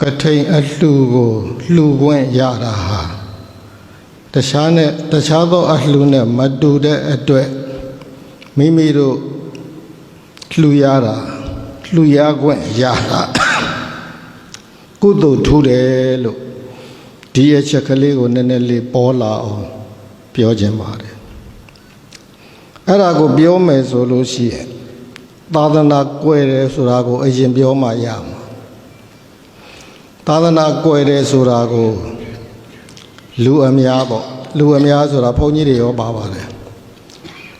ကထိန်အလှကိုလှူခွင့်ရတာဟာတခြားနဲ့တခြားသောအလှနဲ့မတူတဲ့အတွက်မိမိတို့လှူရတာလှူရခွင့်ရတာကုသိုလ်ထူးတယ်လို့ဒီအချက်ကလေးကိုနည်းနည်းလေးပေါ်လာအောင်ပြောခြင်းပါတယ်အဲ့ဒါကိုပြောမယ်ဆိုလို့ရှိရင်သာသနာကွယ်တယ်ဆိုတာကိုအရင်ပြောမှရမှာ သာသနာကွယ်တယ်ဆိုတာကိုလူအများပေါ့လူအများဆိုတာဘုန်းကြီးတွေရောပါပါတယ်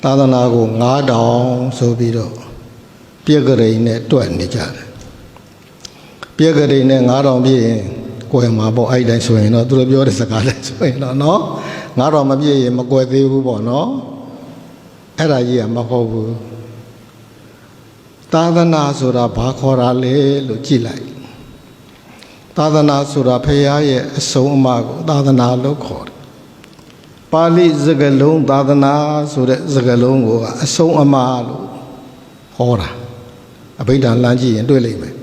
သာသနာကို9000ဆိုပြီးတော့ပြည့်ကြိမ်နဲ့တွက်နေကြတယ်ပြည့်ကြိမ်နဲ့9000ပြည့်ရင်ကွယ်မှာပေါ့အဲ့တိုင်းဆိုရင်တော့သူတို့ပြောတဲ့စကားလည်းဆိုရင်တော့နော်9000မပြည့်ရင်မကွယ်သေးဘူးပေါ့နော်အဲ့ဒါကြီးကမဟုတ်ဘူးသာသနာဆိုတာဘာခေါ်တာလဲလို့ကြည့်လိုက် သာသနာဆိုတာဖရာရဲ့အဆုံးအမကိုသာသနာလို့ခေါ်တယ်ပါဠိစကားလုံးသာသနာဆိုတဲ့စကားလုံးကိုအဆုံးအမလို့ဟောတာအဘိဓမ္မာလမ်းကြည့်ရင်တွေ့လိမ့်မယ်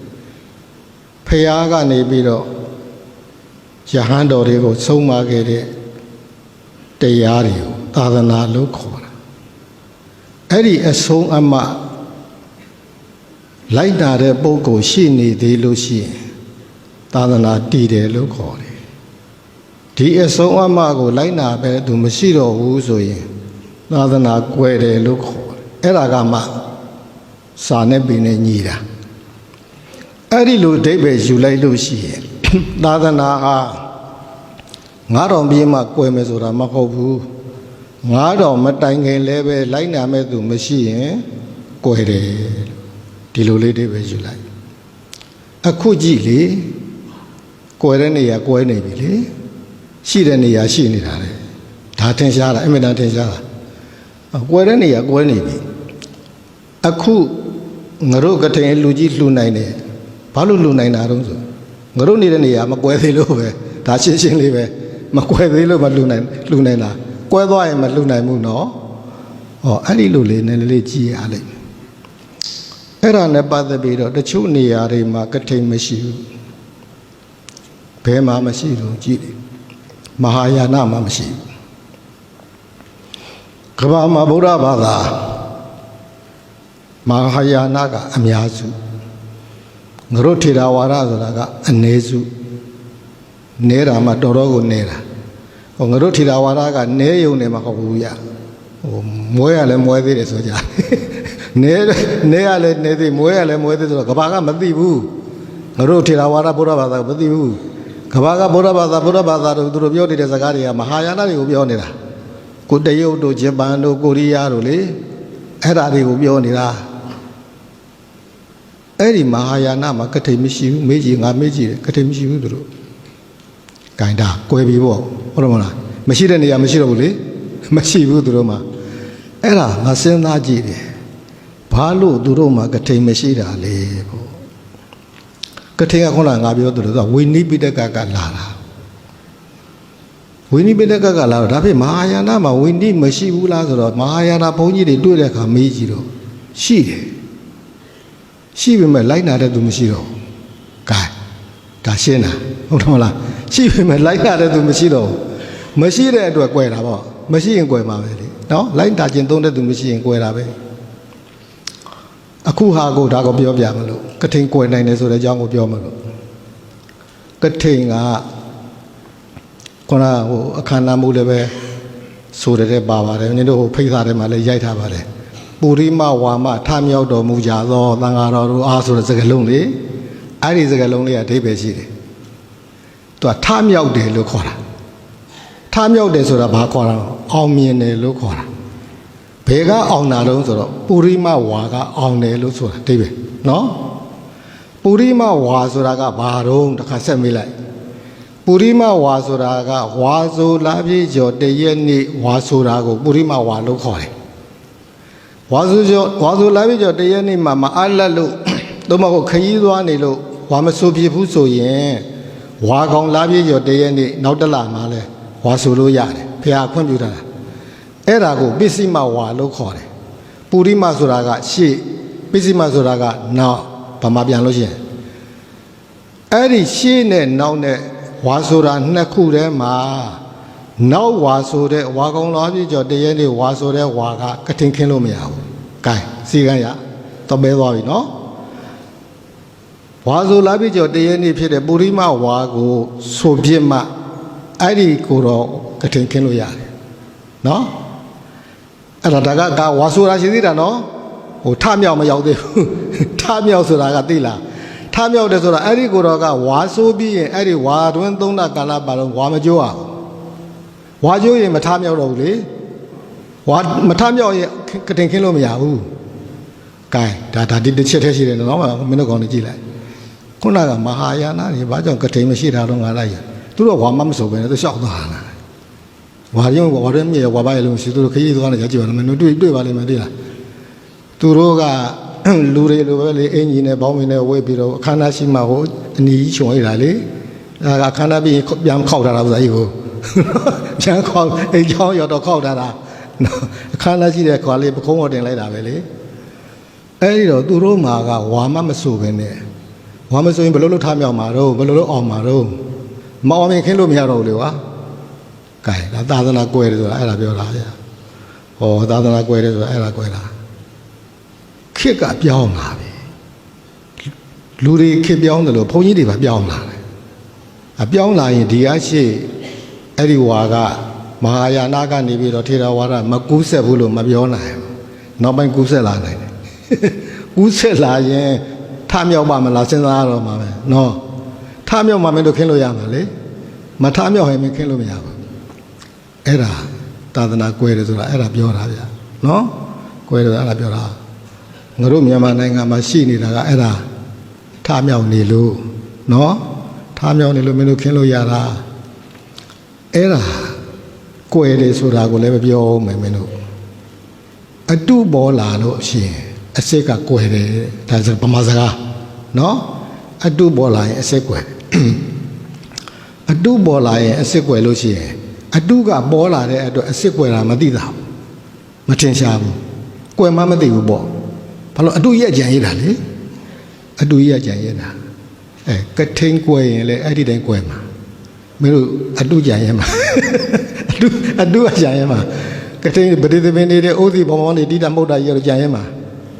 ဖရာကနေပြီးတော့ယဟန်တော်တွေကိုဆုံးမခဲ့တဲ့တရားတွေကိုသာသနာလို့ခေါ်တာအဲ့ဒီအဆုံးအမလိုက်တာတဲ့ပုဂ္ဂိုလ်ရှိနေသေးလို့ရှိရင် သာသနာတည်တယ်လို့ခေါ်တယ်ဒီအဆုံးအမကိုလိုက်နာပဲသူမရှိတော့ဘူးဆိုရင်သာသနာကွယ်တယ်လို့ခေါ်တယ်အဲ့ဒါကမှစာနဲ့ပင်နဲ့ညီတာအဲ့ဒီလိုအဓိပ္ပာယ်ယူလိုက်လို့ရှိရင်သာသနာဟာ9000ပြည့်မှကွယ်မယ်ဆိုတာမဟုတ်ဘူး9000မတိုင်ခင်လည်းပဲလိုက်နာမဲ့သူမရှိရင်ကွယ်တယ်ဒီလိုလေးအဓိပ္ပာယ်ယူလိုက်အခုကြည့်လေ ကွယ်တဲ့နေရာကွယ်နေပြီလေရှိတဲ့နေရာရှိနေတာလေဒါထင်ရှားတာအင်မတန်ထင်ရှားတာကွယ်တဲ့နေရာကွယ်နေပြီအခုငါတို့ကထိန်လူကြီးလှူနိုင်တယ်ဘာလို့လှူနိုင်တာတုံးဆိုငါတို့နေတဲ့နေရာမကွယ်သေးလို့ပဲဒါရှင်းရှင်းလေးပဲမကွယ်သေးလို့မလှူနိုင်လှူနိုင်တာကွယ်သွားရင်မလှူနိုင်ဘူးနော်ဟောအဲ့ဒီလိုလေးနည်းနည်းလေးကြည့်ရလိမ့်မယ်အဲ့ဒါနဲ့ပတ်သက်ပြီးတော့တချို့နေရာတွေမှာကထိန်မရှိဘူး ဘယ်မှာမရှိတော့ကြည့်တယ်မဟာယာနမှာမရှိဘူးကမ္ဘာမှာဗုဒ္ဓဘာသာမဟာယာနကအများစုငါတို့ထေရဝါဒဆိုတာကအနည်းစုနဲတာမှတော်တော်ကိုနဲတာဟိုငါတို့ထေရဝါဒကနဲယုံနေမှာဟုတ်ဘူးရဟိုမွဲရလဲမွဲသေးတယ်ဆိုကြနဲနဲရလဲနဲသေးမွဲရလဲမွဲသေးဆိုတော့ကဘာကမသိဘူးငါတို့ထေရဝါဒဗုဒ္ဓဘာသာကမသိဘူး ကဘာကဗုဒ္ဓဘာသာဗုဒ္ဓဘာသာတို့သူတို့ပြောနေတဲ့စကားတွေကမဟာယာနတွေကိုပြောနေတာကိုတရုတ်တို့ဂျပန်တို့ကိုရီးယားတို့လေအဲ့ဒါတွေကိုပြောနေတာအဲ့ဒီမဟာယာနမှာကထိန်မရှိဘူးမေးကြည့်ငါမေးကြည့်တယ်ကထိန်မရှိဘူးသူတို့ဂိုင်တာကွဲပြီပေါ့ဟုတ်တယ်မလားမရှိတဲ့နေရာမရှိတော့ဘူးလေမရှိဘူးသူတို့မှာအဲ့ဒါငါစဉ်းစားကြည့်တယ်ဘာလို့သူတို့မှာကထိန်မရှိတာလဲပေါ့ ကထိန်ကခုနကငါပြောသူတို့ကဝိနိပိတကကလာတာဝိနိပိတကကလာတော့ဒါဖြစ်မဟာယာနမှာဝိနိမရှိဘူးလားဆိုတော့မဟာယာနဘုန်းကြီးတွေတွေ့တဲ့အခါမေးကြည့်တော့ရှိတယ်ရှိပေမဲ့လိုက်နာတဲ့သူမရှိတော့ဘူး။ကဲဒါရှင်းတာဟုတ်တယ်မလား။ရှိပေမဲ့လိုက်နာတဲ့သူမရှိတော့ဘူး။မရှိတဲ့အတွက်꿰တာပေါ့။မရှိရင်꿰မှာပဲလေ။နော်လိုက်တာကျင်သုံးတဲ့သူမရှိရင်꿰တာပဲ။ အခုဟာကိုဒါကိုပြောပြမလို့ကထိန်꿰နိုင်တယ်ဆိုတဲ့အကြောင်းကိုပြောမလို့ကထိန်ကခုနဟိုအခမ်းအနားမှုလည်းပဲဆိုတဲ့ပါပါတယ်။နင်တို့ဟိုဖိတ်သားထဲမှာလည်းရိုက်ထားပါတယ်။ပုရိမဝါမထမြောက်တော်မူကြသောသံဃာတော်တို့အားဆိုတဲ့စကားလုံးလေအဲ့ဒီစကားလုံးလေးကအဓိပ္ပာယ်ရှိတယ်သူကထမြောက်တယ်လို့ခေါ်တာထမြောက်တယ်ဆိုတာဘာခေါ်တာအောင်မြင်တယ်လို့ခေါ်တာ ဘယ်ကအောင်တာတုံးဆိုတော့ပုရိမဝါကအောင်တယ်လို့ဆိုတာအဓိပ္ပာယ်နော်ပုရိမဝါဆိုတာကဘာတုံးတစ်ခါဆက်မေးလိုက်ပုရိမဝါဆိုတာကဝါဆိုလာပြည့်ကျော်တရက်နေ့ဝါဆိုတာကိုပုရိမဝါလို့ခေါ်တယ်ဝါစုကျော်ဝါစုလာပြီကျော်တရက်နေ့မှာမအားလက်လို့သို့မဟုတ်ခရီးသွားနေလို့ဝါမဆိုဖြစ်ဘူးဆိုရင်ဝါကောင်လာပြီကျော်တရက်နေ့နောက်တလမှာလဲဝါဆိုလို့ရတယ်ဘုရားခွင့်ပြုတာ အဲ့ဒါကိုပစ္စည်းမဝါလို့ခေါ်တယ်ပူရိမဆိုတာကရှေ့ပစ္စည်းမဆိုတာကနောက်ဘာမှပြန်လို့ရှိရင်အဲ့ဒီရှေ့နဲ့နောက်နဲ့ဝါဆိုတာနှစ်ခုထဲမှာနောက်ဝါဆိုတဲ့ဝါကုံတော်ပြည့်ကျော်တရက်နေ့ဝါဆိုတဲ့ဝါကကထင်ခင်းလို့မရဘူး။ကဲစီကံရတော့ပဲသွားပြီနော်။ဝါဆိုလာပြည့်ကျော်တရက်နေ့ဖြစ်တဲ့ပုရိမဝါကိုဆိုပြစ်မှအဲ့ဒီကိုတော့ကထင်ခင်းလို့ရတယ်။နော်။ အဲ့ဒါဒါကကဝါဆိုတာရှိသေးတာနော်။ဟိုထမြောက်မရောက်သေးဘူး။ထမြောက်ဆိုတာကသိလား။ထမြောက်တယ်ဆိုတာအဲ့ဒီကိုတော့ကဝါဆိုးပြီးရင်အဲ့ဒီဝါတွင်းသုံးတာကာလပါတော့ဝါမကြိုးအောင်ဝါကြိုးရင်မထမြောက်တော့ဘူးလေဝါမထမြောက်ရင်ကတင်ခင်းလို့မရဘူးကဲဒါဒါဒီတစ်ချက်တည်းရှိတယ်နော်မင်းတို့ကောင်းနေကြည့်လိုက်ခုနကမဟာယာနတွေဘာကြောင့်ကတင်မရှိတာတော့ငါလိုက်ရသူတို့ဝါမမစုံပဲသူလျှောက်သွားတာ ဝါရုံဝါရဲမြေဝါပါရလုံးရှိသူတို့ခရီးသွားနေကြကြည့်ပါလားမင်းတို့တွေ့တွေ့ပါလိမ့်မယ်သိလားသူတို့ကလူတွေလိုပဲလေအင်ဂျင်နဲ့ဘောင်းမင်းနဲ့ဝေးပြီးတော့အခမ်းအနားရှိမှဟိုအနီးချုံရတာလေအဲအခမ်းအနားပြီးပြန်ခောက်ထားတာဥစားကြီးကိုပြန်ခောက်အိမ်ချောင်းရောက်တော့ခောက်ထားတာနော်အခမ်းအနားရှိတဲ့ခွာလေးပခုံးတော်တင်လိုက်တာပဲလေအဲဒီတော့သူတို့မှာကဝါမမဆိုပဲနဲ့ဝါမဆိုရင်ဘယ်လိုလုပ်ထားမြောက်မှာတော့ဘယ်လိုလုပ်အောင်မှာတော့မအောင်မြင်ခင်းလို့မရတော့ဘူးလေကွာ ကဲဒါသာသနာကွဲတယ်ဆိုတာအဲ့ဒါပြောတာဗျာဟောသာသနာကွဲတယ်ဆိုတာအဲ့ဒါကွဲတာခေတ်ကပြောင်းလာပြီလူတွေခေတ်ပြောင်းတယ်လို့ဘုန်းကြီးတွေပါပြောင်းလာတယ်အပြောင်းလာရင်ဒီအရှိအဲ့ဒီဝါကမဟာယာနာကနေပြီးတော့ထေရဝါဒမကူးဆက်ဘူးလို့မပြောနိုင်ဘူးနောက်ပိုင်းကူးဆက်လာနိုင်တယ်ကူးဆက်လာရင်ထမြောက်ပါမလားစဉ်းစားရတော့မှာပဲနော်ထမြောက်မှမင်းတို့ခင်းလို့ရမှာလေမထမြောက်ရင်မင်းခင်းလို့မရဘူး အဲ့ဒါသာသနာကွဲတယ်ဆိုတာအဲ့ဒါပြောတာဗျာနော်ကွဲတယ်အဲ့ဒါပြောတာငါတို့မြန်မာနိုင်ငံမှာရှိနေတာကအဲ့ဒါထားမြောက်နေလို့နော်ထားမြောက်နေလို့မင်းတို့ခင်းလို့ရတာအဲ့ဒါကွယ်တယ်ဆိုတာကိုလည်းမပြောအောင်မယ်မင်းတို့အတုပေါ်လာလို့ရှိရင်အစစ်ကကွယ်တယ်ဒါဆိုဗမာစကားနော်အတုပေါ်လာရင်အစစ်ကွယ်အတုပေါ်လာရင်အစစ်ကွယ်လို့ရှိရင် အတုကပေါ်လာတဲ့အတွက်အစစ်ကွယ်တာမသိတာဘူးမထင်ရှားဘူးကွယ်မှမသိဘူးပေါ့ဘာလို့အတူရက်ကြံရတာလေအတူရက်ကြံရတာအဲကထိန်ကွယ်ရင်လေအဲ့ဒီတိုင်းကွယ်မှာမင်းတို့အတူကြံရမှာအတူအတူကြံရမှာကထိန်ပရိသမင်းနေတဲ့အိုးစီဘောင်ဘောင်နေတိတာမုတ်တာကြီးတော့ကြံရမှာ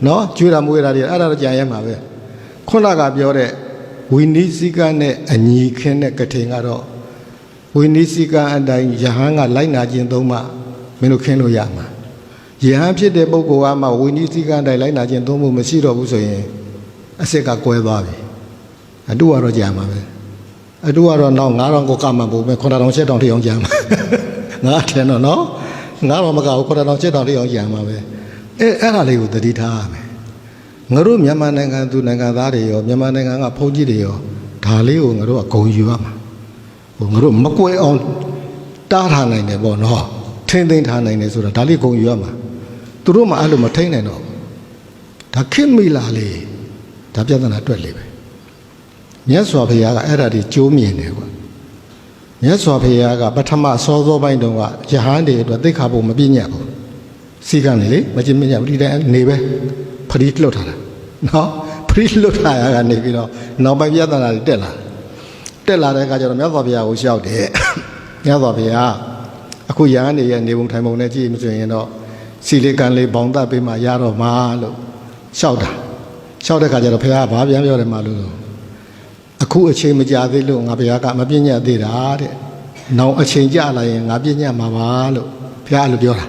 နော်ကျွေးတာမွေးတာတွေအဲ့ဒါတော့ကြံရမှာပဲခုနကပြောတဲ့ဝိနည်းစည်းကမ်းနဲ့အညီခင်းတဲ့ကထိန်ကတော့ ဝိနည်းစည်းကမ်းအတိုင်းယဟန်ကလိုက်နာခြင်းသုံးမှမင်းတို့ခင်းလို့ရမှာယဟန်ဖြစ်တဲ့ပုဂ္ဂိုလ်ကမှဝိနည်းစည်းကမ်းတိုင်းလိုက်နာခြင်းသုံးဖို့မရှိတော့ဘူးဆိုရင်အစ်စ်ကကွဲသွားပြီအတုကတော့ကြာမှာပဲအတုကတော့နောက်9000ကိုကမှပို့မယ်9000 7000ထိအောင်ကြာမှာငါထင်တော့နော်9000မကဘူး9000 7000ထိအောင်ကြာမှာပဲအဲအဲ့ဒါလေးကိုသတိထားရမယ်ငါတို့မြန်မာနိုင်ငံသူနိုင်ငံသားတွေရောမြန်မာနိုင်ငံကဘုန်းကြီးတွေရောဒါလေးကိုငါတို့ကဂုံယူရမှာဟို ငါတို့မကွဲအောင်တားထားနိုင်တယ်ပေါ့နော်ထင်းသိမ်းထားနိုင်တယ်ဆိုတာဒါလေးဂုံယူရမှာသူတို့မှအဲ့လိုမထိန်နိုင်တော့ဘူးဒါခင်မိလာလေဒါပြဿနာတွက်လေပဲမြတ်စွာဘုရားကအဲ့ဒါဒီကြိုးမြင်တယ်ကွာမြတ်စွာဘုရားကပထမစောစောပိုင်းတုန်းကယဟန်တွေအတွက်သိက္ခာပုံမပြည့်ညတ်ဘူးစီကံနေလေမကျင့်မညတ်ဘူးဒီတိုင်းနေပဲဖရီးလွတ်ထားတာနော်ဖရီးလွတ်ထားရကနေပြီးတော့နောက်ပိုင်းပြဿနာတွေတက်လာတ က်လာတဲ့အခါကျတော့မြတ်စွာဘုရားကိုရှောက်တယ်မြတ်စွာဘုရားအခုယဟန်တွေရဲ့နေပုံထိုင်ပုံနဲ့ကြည့်မဆိုရင်တော့စီလေးကန်လေးဘောင်တက်ပေးမှရတော့မှာလို့လျှောက်တာလျှောက်တဲ့ခါကျတော့ဘုရားကဘာပြန်ပြောတယ်မှာလို့အခုအချိန်မကြာသေးလို့ငါဘုရားကမပြည့်ညတ်သေးတာတဲ့။နောက်အချိန်ကြာလာရင်ငါပြည့်ညတ်မှာပါလို့ဘုရားအဲ့လိုပြောတာ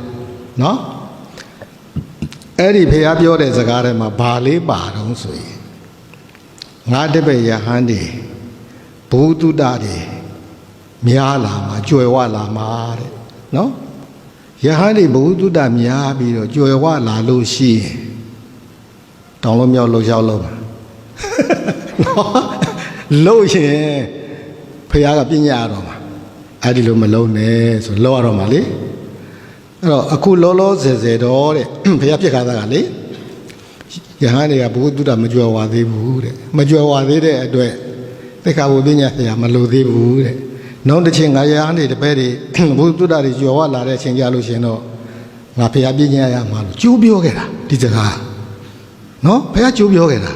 နော်။အဲ့ဒီဘုရားပြောတဲ့စကားထဲမှာဘာလေးပါတော့ဆိုရင်ငါတပည့်ယဟန်ဒီ ဘုသူတ္တတွေများလာမှာကြွယ်ဝလာမှာတဲ့နော်။ယဟန်ဒီဘုဟုတ္တများပြီးတော့ကြွယ်ဝလာလို့ရှိရင်တောင်းလို့မြောက်လို့ရောက်လို့လို့ရင်ဖခင်ကပြညာရတော့မှာအဲ့ဒီလိုမလုံးနဲ့ဆိုလောက်ရတော့မှာလေအဲ့တော့အခုလောလောဆယ်ဆယ်တော့တဲ့ဖခင်ပြစ်ခါသားကလေယဟန်တွေကဘုဟုတ္တမကြွယ်ဝသေးဘူးတဲ့မကြွယ်ဝသေးတဲ့အတွက် သိက္ခာပုပညာဆရာမလိုသေးဘူးတဲ့နောက်တစ်ချိန်ငါရဟန်းတွေတပည့်တွေဘုသူတ္တတွေကြော်ဝလာတဲ့အချိန်ကြလို့ရှင်တော့ငါဖះပြညာရမှာလို့ကြိုးပြောခဲ့တာဒီစကားနော်ဖះကြိုးပြောခဲ့တာ